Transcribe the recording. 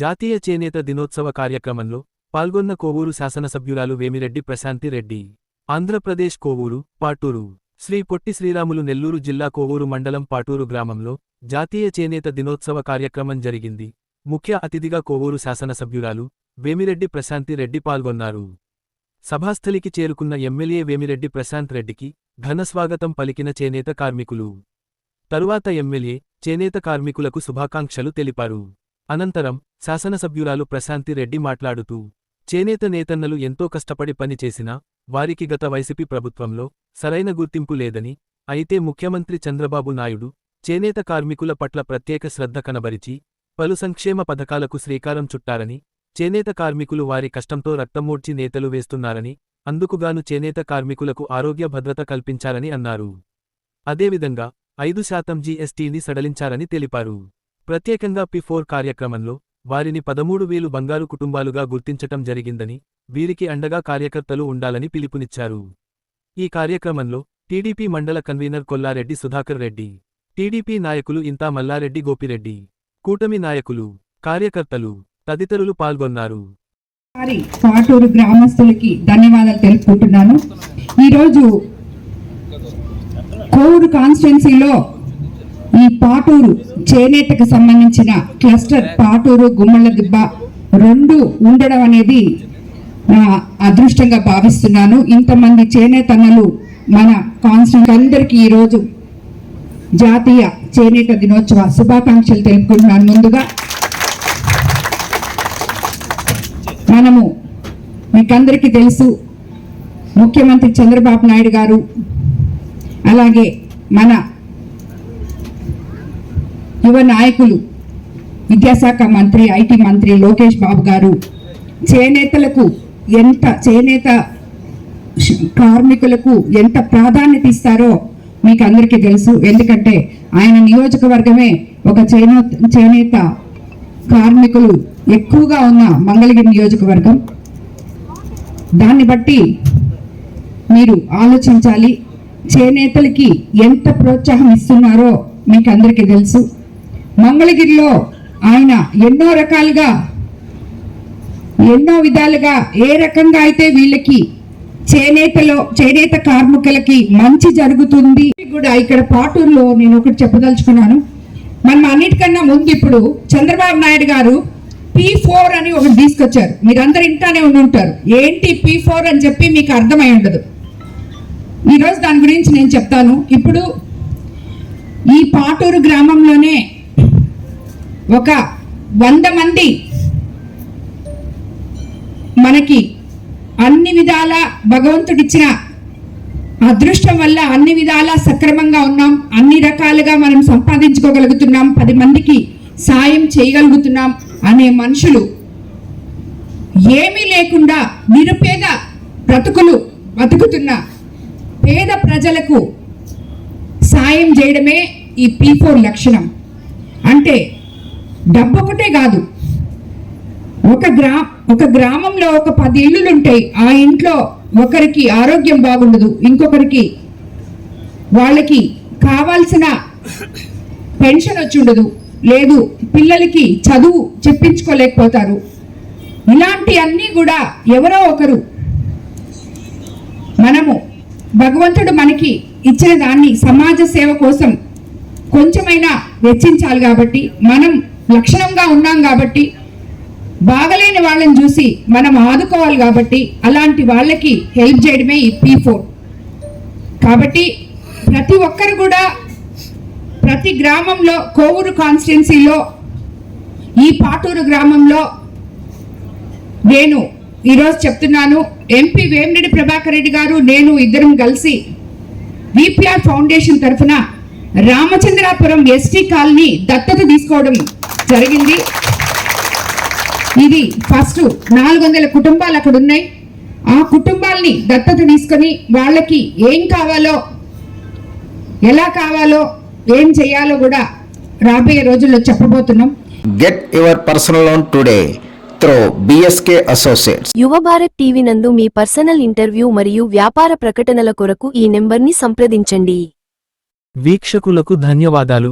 జాతీయ చేనేత దినోత్సవ కార్యక్రమంలో పాల్గొన్న కోవూరు శాసనసభ్యురాలు వేమిరెడ్డి ప్రశాంతి రెడ్డి. ఆంధ్రప్రదేశ్ కోవూరు పాటూరు. శ్రీ పొట్టి శ్రీరాములు నెల్లూరు జిల్లా కోవూరు మండలం పాటూరు గ్రామంలో జాతీయ చేనేత దినోత్సవ కార్యక్రమం జరిగింది. ముఖ్య అతిథిగా కోవూరు శాసనసభ్యురాలు వేమిరెడ్డి ప్రశాంతి రెడ్డి పాల్గొన్నారు. సభాస్థలికి చేరుకున్న ఎమ్మెల్యే వేమిరెడ్డి ప్రశాంత్ రెడ్డికి ఘనస్వాగతం పలికిన చేనేత కార్మికులు. తరువాత ఎమ్మెల్యే చేనేత కార్మికులకు శుభాకాంక్షలు తెలిపారు. అనంతరం శాసనసభ్యురాలు ప్రశాంతి రెడ్డి మాట్లాడుతూ చేనేత నేతన్నలు ఎంతో కష్టపడి పనిచేసినా వారికి గత వైసీపీ ప్రభుత్వంలో సరైన గుర్తింపు లేదని అయితే ముఖ్యమంత్రి చంద్రబాబు నాయుడు చేనేత కార్మికుల పట్ల ప్రత్యేక శ్రద్ధ కనబరిచి పలు సంక్షేమ పథకాలకు శ్రీకారం చుట్టారని చేనేత కార్మికులు వారి కష్టంతో రక్తమూడ్చి నేతలు వేస్తున్నారని అందుకుగాను చేనేత కార్మికులకు ఆరోగ్య భద్రత కల్పించారని అన్నారు. అదేవిధంగా ఐదు శాతం జీఎస్టీని సడలించారని తెలిపారు. ప్రత్యేకంగా పి ఫోర్ కార్యక్రమంలో వారిని పదమూడు వేలు బంగారు కుటుంబాలుగా గుర్తించటం జరిగిందని వీరికి అండగా కార్యకర్తలు ఉండాలని పిలుపునిచ్చారు. ఈ కార్యక్రమంలో టీడీపీ మండల కన్వీనర్ కొల్లారెడ్డి సుధాకర్ రెడ్డి టీడీపీ నాయకులు ఇంతా మల్లారెడ్డి గోపిరెడ్డి కూటమి నాయకులు కార్యకర్తలు తదితరులు పాల్గొన్నారు. పాటూరు గ్రామస్తులకి ధన్యవాదాలు తెలుపుకుంటున్నాను. ఈరోజు కోవూరు కాన్స్టిట్యున్సీలో ఈ పాటూరు చేనేతకు సంబంధించిన క్లస్టర్ పాటూరు గుమ్మళ్ళ దిబ్బ రెండు ఉండడం అనేది నా అదృష్టంగా భావిస్తున్నాను. ఇంతమంది చేనేతన్నలు మన కాన్స్టెంట్ అందరికీ ఈరోజు జాతీయ చేనేత దినోత్సవ శుభాకాంక్షలు తెలుపుకుంటున్నాను ముందుగా. మనము మీకందరికీ తెలుసు ముఖ్యమంత్రి చంద్రబాబు నాయుడు గారు అలాగే మన యువ నాయకులు విద్యాశాఖ మంత్రి ఐటీ మంత్రి లోకేష్ బాబు గారు చేనేతలకు ఎంత చేనేత కార్మికులకు ఎంత ప్రాధాన్యత ఇస్తారో మీకు అందరికీ తెలుసు. ఎందుకంటే ఆయన నియోజకవర్గమే ఒక చేనేత చేనేత కార్మికులు ఎక్కువగా ఉన్న మంగళగిరి నియోజకవర్గం. దాన్ని బట్టి మీరు ఆలోచించాలి చేనేతలకి ఎంత ప్రోత్సాహం ఇస్తున్నారో మీకు అందరికీ తెలుసు. మంగళగిరిలో ఆయన ఎన్నో రకాలుగా ఎన్నో విధాలుగా ఏ రకంగా అయితే వీళ్ళకి చేనేతలో చేనేత కార్మికులకి మంచి జరుగుతుంది. కూడా ఇక్కడ పాటూరులో నేను ఒకటి చెప్పదలుచుకున్నాను. మనం అన్నిటికన్నా ముందు ఇప్పుడు చంద్రబాబు నాయుడు గారు పీ ఫోర్ అని ఒకటి తీసుకొచ్చారు. మీరందరూ ఇంటానే ఉండి ఉంటారు. ఏంటి పీ ఫోర్ అని చెప్పి మీకు అర్థమై ఉండదు. ఈరోజు దాని గురించి నేను చెప్తాను. ఇప్పుడు ఈ పాటూరు గ్రామంలోనే ఒక వంద మంది మనకి అన్ని విధాల భగవంతుడిచ్చిన అదృష్టం వల్ల అన్ని విధాలా సక్రమంగా ఉన్నాం. అన్ని రకాలుగా మనం సంపాదించుకోగలుగుతున్నాం. పది మందికి సాయం చేయగలుగుతున్నాం అనే మనుషులు ఏమీ లేకుండా నిరుపేద బ్రతుకులు బతుకుతున్న పేద ప్రజలకు సాయం చేయడమే ఈ పీ ఫోర్ లక్షణం. అంటే డబ్బు ఒకటే కాదు. ఒక గ్రా ఒక గ్రామంలో ఒక పది ఇల్లులు ఉంటాయి ఆ ఇంట్లో ఒకరికి ఆరోగ్యం బాగుండదు ఇంకొకరికి వాళ్ళకి కావాల్సిన పెన్షన్ వచ్చి ఉండదు లేదు పిల్లలకి చదువు చెప్పించుకోలేకపోతారు. ఇలాంటి అన్నీ కూడా ఎవరో ఒకరు మనము భగవంతుడు మనకి ఇచ్చిన దాన్ని సమాజ సేవ కోసం కొంచెమైనా వెచ్చించాలి కాబట్టి మనం లక్షణంగా ఉన్నాం కాబట్టి బాగలేని వాళ్ళని చూసి మనం ఆదుకోవాలి కాబట్టి అలాంటి వాళ్ళకి హెల్ప్ చేయడమే ఈ పీ ఫోర్ కాబట్టి ప్రతి ఒక్కరు కూడా ప్రతి గ్రామంలో కోవూరు కాన్స్టిట్యున్సీలో ఈ పాటూరు గ్రామంలో నేను ఈరోజు చెప్తున్నాను ఎంపీ వేమిరెడ్డి ప్రభాకర్ రెడ్డి గారు నేను ఇద్దరం కలిసి విపిఆర్ ఫౌండేషన్ తరఫున రామచంద్రాపురం ఎస్టీ కాలనీ దత్తత తీసుకోవడం జరిగింది. ఇది ఫస్ట్ నాలుగు వందల కుటుంబాలు అక్కడ ఉన్నాయి. ఆ కుటుంబాల్ని దత్తత తీసుకొని వాళ్ళకి ఏం కావాలో ఎలా కావాలో ఏం చేయాలో కూడా రాబోయే రోజుల్లో చెప్పబోతున్నాం. Get your personal loan today through BSK Associates. యువ భారత్ టీవీ నందు మీ పర్సనల్ ఇంటర్వ్యూ మరియు వ్యాపార ప్రకటనల కొరకు ఈ నెంబర్ని సంప్రదించండి. వీక్షకులకు ధన్యవాదాలు.